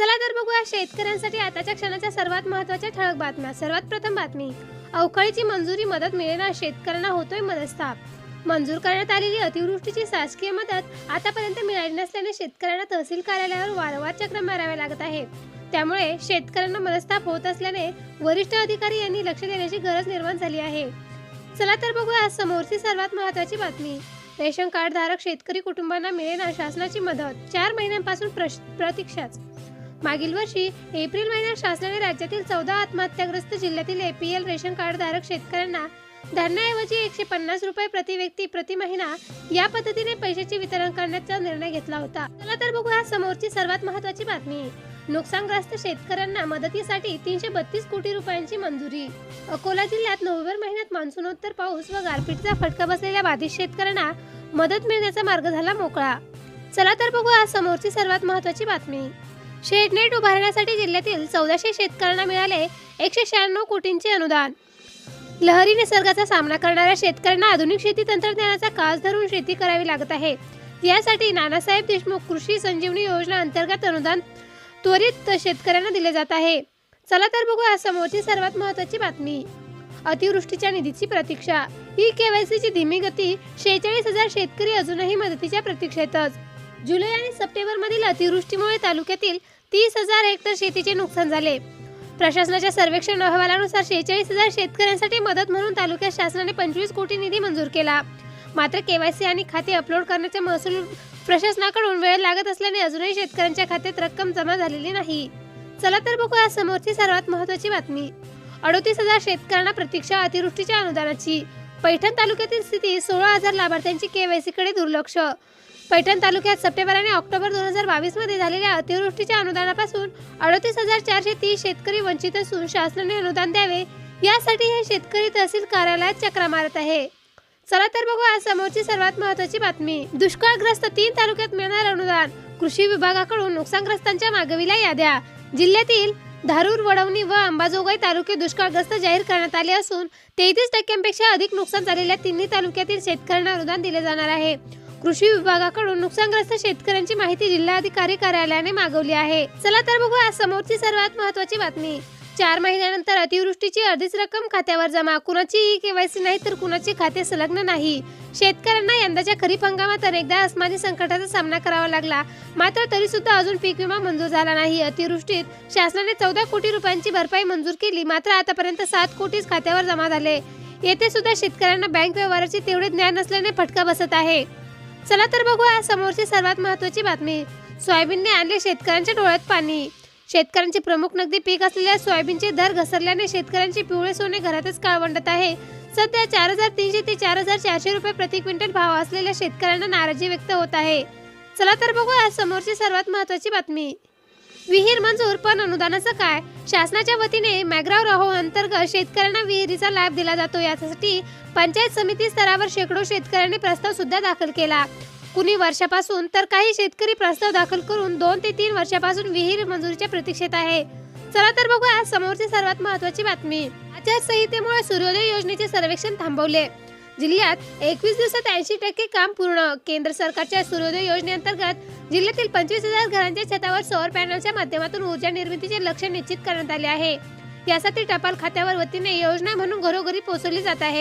चला तर बघूया शेतकऱ्यांसाठी आताच्या क्षणाच्या सर्वात महत्त्वाच्या ठळक बातम्या. सर्वात प्रथम बातमी. अवकाळीची मंजुरी मदत मिळेना शेतकऱ्यांना होतोय मनस्ताप मंजूर करण्यात आलेली अतिवृष्टीची शासकीय मदत आतापर्यंत मिळाली नसल्याने शेतकऱ्यांना तहसील कार्यालयावर वारंवार चक्र मारावे लागत आहे. त्यामुळे शेतकऱ्यांना मनस्ताप होत असल्याने वरिष्ठ अधिकारी यांनी लक्ष देण्याची गरज निर्माण झाली आहे. चला तर बघूया समोरची सर्वात महत्त्वाची बातमी. रेशन कार्ड धारक शेतकरी कुटुंबांना मिळेना शासनाची मदत. चार महिन्यांपासून प्रश- प्रतीक्षाच. मागील वर्षी एप्रिल महिन्यात शासनाने राज्यातील चौदा आत्महत्याग्रस्त जिल्ह्यातील एपीएल रेशन कार्ड धारक शेतकऱ्यांना धरणाऐवजी एकशे पन्नास रुपये प्रति व्यक्ती प्रति महिना या पद्धतीने पैशाचे वितरण करण्याचा निर्णय घेतला होता. चला तर बघूया समोरची सर्वात महत्त्वाची बातमी. नुकसानग्रस्त शेतकऱ्यांना मदतीसाठी तीनशे बत्तीस कोटी रुपयांची मंजुरी. अकोला जिल्ह्यात नोव्हेंबर महिन्यात मान्सूनोत्तर पाऊस व गारपीटचा फटका बसलेल्या बाधित शेतकऱ्यांना मदत मिळण्याचा मार्ग झाला मोकळा. चला तर बघूया समोरची सर्वात महत्त्वाची बातमी. शेडनेट उभारण्यासाठी जिल्ह्यातील चौदाशे शेतकऱ्यांना मिळाले एकशे शहाण्णव कोटींचे अनुदान. लहरी निसर्गाचा सामना करणाऱ्या शेतकऱ्यांना आधुनिक शेती तंत्रज्ञानाचा कास धरून शेती करावी लागत आहे. यासाठी नानासाहेब देशमुख कृषी संजीवनी योजना अंतर्गत अनुदान त्वरित शेतकऱ्यांना दिले जात आहे. चला तर बघूया समोरची सर्वात महत्त्वाची बातमी. अतिवृष्टीच्या निधीची प्रतीक्षा. ई केवायसीची धीमी गती शेहेचाळीस हजार शेतकरी अजूनही मदतीच्या प्रतीक्षेतच. जुलै आणि सप्टेंबर मधील अतिवृष्टीमुळे तालुक्यातील तीस हजार हेक्टर शेतीचे नुकसान झाले. प्रशासनाच्या सर्वेक्षण अहवालानुसार शेहेचाळीस हजार शेतकऱ्यांसाठी मदत म्हणून तालुक्यात शासनाने पंचवीस कोटी निधी मंजूर केला. मात्र केवायसी आणि खाते अपलोड करण्याच्या महसूल प्रशासनाकडून वेळ लागत असल्याने अजूनही शेतकऱ्यांच्या खात्यात रक्कम जमा झालेली नाही. चला तर बघूया समोरची सर्वात महत्त्वाची बातमी. अडोतीस हजार शेतकऱ्यांना प्रतीक्षा अतिवृष्टीच्या अनुदानाची. पैठण तालुक्यातील स्थिती सोळा हजार लाभार्थ्यांची केवायसी कडे दुर्लक्ष. पैठण तालुक्यात सप्टेंबर आणि ऑक्टोबर दोन हजार बावीसमध्ये झालेल्या अतिवृष्टीच्या अनुदानापासून अडतीस हजार चारशे तीस शेतकरी वंचित असून शासनाने अनुदान द्यावे यासाठी हे शेतकरी तहसील कार्यालयात चक्रा मारत आहे. चला तर बघू आज समोरची सर्वात महत्वाची बातमी. दुष्काळग्रस्त तीन तालुक्यात मिळणार अनुदान. कृषी विभागाकडून नुकसानग्रस्तांच्या मागविल्या याद्या. जिल्ह्यातील धारूर वडवणी व अंबाजोगाई तालुके दुष्काळग्रस्त जाहीर करण्यात आले असून तेहतीस टक्क्यांपेक्षा अधिक नुकसान झालेल्या तिन्ही तालुक्यातील शेतकऱ्यांना अनुदान दिले जाणार आहे. कृषी विभागाकडून नुकसानग्रस्त शेतकऱ्यांची माहिती जिल्हाधिकारी कार्यालयाने मागवली आहे. चला तर बघू आज समोरची सर्वात महत्वाची बातमी. चार महिन्यानंतर अतिवृष्टीची अर्धीच रक्कम खात्यावर जमा. कुणाची केवायसी नाही तर कुणाचे खाते संलग्न नाही. शेतकऱ्यांना यंदाच्या खरीप हंगामात अनेकदा अस्मानी संकटाचा सामना करावा लागला. मात्र तरी सुद्धा अजून पीक विमा मंजूर झाला नाही. अतिवृष्टीत शासनाने चौदा कोटी रुपयांची भरपाई मंजूर केली. मात्र आतापर्यंत सात कोटीच खात्यावर जमा झाले. येथे सुद्धा शेतकऱ्यांना बँक व्यवहाराचे तेवढे ज्ञान नसल्याने फटका बसत आहे. चला तर बघूया समोरची सर्वात महत्वाची बातमी. सोयाबीनने आणले शेतकऱ्यांच्या डोळ्यात पाणी. शेतकऱ्यांचे प्रमुख नगदी पीक असलेल्या सोयाबीनचे दर घसरल्याने शेतकऱ्यांचे पिवळे सोने घरातच काळवंडत आहे. सध्या चार हजार तीनशे ते चार हजार चारशे रुपये प्रति क्विंटल भाव असलेल्या शेतकऱ्यांना नाराजी व्यक्त होत आहे. चला तर बघूया समोरची सर्वात महत्वाची बातमी. विहीर मंजूर पण अनुदानाचं काय? शासनाच्या वतीने मॅग्राव राहो अंतर्गत शेतकऱ्यांना विहिरीचा लाभ दिला जातो. यासाठी पंचायत समिती स्तरावर शेकडो शेतकऱ्यांनी प्रस्ताव सुद्धा दाखल केला. कुणी वर्षापासून तर काही शेतकरी प्रस्ताव दाखल करून दोन ते तीन वर्षापासून विहीर मंजुरीच्या प्रतीक्षेत आहे. चला तर बघूया समोरची सर्वात महत्वाची बातमी. आचारसंहितेमुळे सूर्योदय योजनेचे सर्वेक्षण थांबवले. जिल्ह्यात एकवीस दिवसात ऐंशी टक्के काम पूर्ण. केंद्र सरकारच्या सूर्योदय योजनेअंतर्गत जिल्ह्यातील पंचवीस हजार घरांच्या छतावर सौर पॅनलच्या माध्यमातून ऊर्जा निर्मितीचे लक्ष निश्चित करण्यात आले आहे. यासाठी टपाल खात्यावर वतीने योजना म्हणून घरोघरी पोहोचवली जात आहे.